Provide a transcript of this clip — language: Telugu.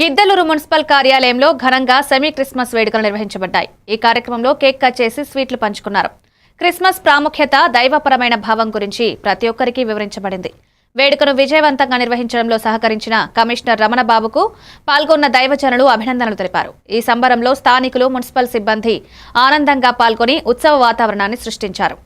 గిద్దలూరు మున్సిపల్ కార్యాలయంలో ఘనంగా సెమీ క్రిస్మస్ వేడుకలు నిర్వహించబడ్డాయి. ఈ కార్యక్రమంలో కేక్ కట్ చేసి స్వీట్లు పంచుకున్నారు. క్రిస్మస్ ప్రాముఖ్యత దైవపరమైన భావం గురించి ప్రతి ఒక్కరికి వివరించబడింది. వేడుకను విజయవంతంగా నిర్వహించడంలో సహకరించిన కమిషనర్ రమణబాబుకు పాల్గొన్న దైవజనులు అభినందనలు తెలిపారు. ఈ సంబరంలో స్థానికులు మున్సిపల్ సిబ్బంది ఆనందంగా పాల్గొని ఉత్సవ వాతావరణాన్ని సృష్టించారు.